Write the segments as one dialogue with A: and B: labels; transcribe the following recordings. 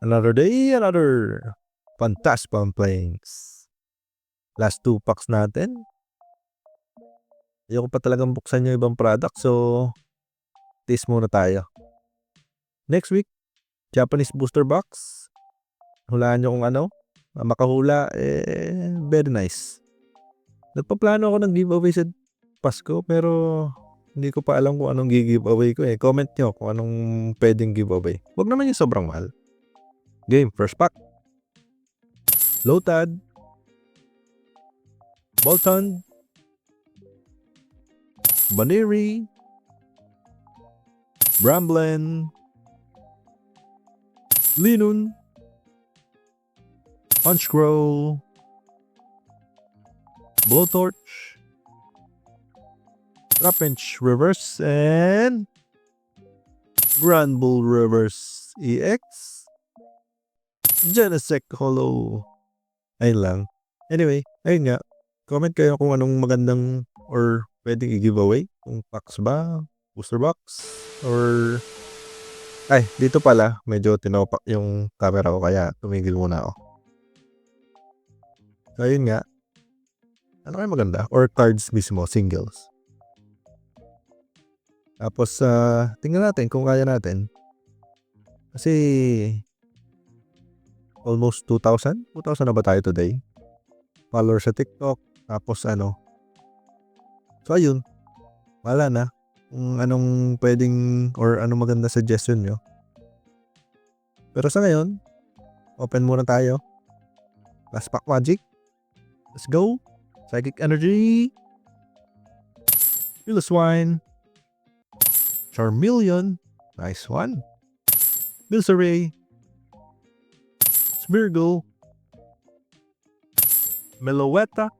A: Another day, another Fantastic Planes. Last two packs natin. Ayoko pa talagang buksan yung ibang product so taste muna tayo. Next week, Japanese booster box. Hulaan nyo kung ano. Ah, Makahula, eh, very nice. Nagpaplano ako ng giveaway sa Pasko pero hindi ko pa alam kung anong giveaway ko eh. Comment nyo kung anong pwedeng giveaway. Huwag naman yung sobrang mahal. Game, first pack. Lotad. Bolton. Baneri. Bramblin. Linun. Punchcrow. Blowtorch. Trapinch Reverse and Grand Bull Reverse EX. Genesec Hollow. Ayun lang. Anyway, ayun nga. Comment kayo kung anong magandang or pwedeng i-giveaway. Kung packs ba, booster box, or... Ay, dito pala, medyo tinopak yung camera ko kaya tumigil muna ako. So, ayun nga. Ano kayo maganda? Or cards mismo, singles. Tapos, ah, tingnan natin kung kaya natin. Kasi, almost 2,000? 2,000 na ba tayo today? Followers sa TikTok. Tapos, ano. So, ayun. Wala na. Kung anong pwedeng or anong maganda suggestion nyo. Pero sa ngayon, open muna tayo. Last pack magic. Let's go. Psychic energy. Piloswine. Charmeleon. Nice one. Milceray. Smeargle. Meloetta.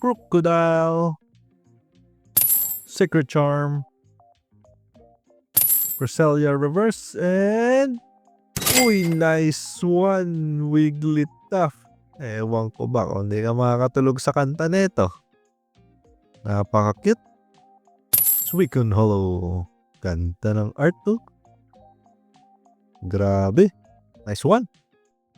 A: Crocodile. Secret Charm. Cresselia Reverse. And... Uy, nice one. Wigglytuff. Ewan ko ba kung hindi ka makakatulog sa kanta nito. Napaka-cute. Suicune Hollow. Ganda ng art to. Grabe. Nice one.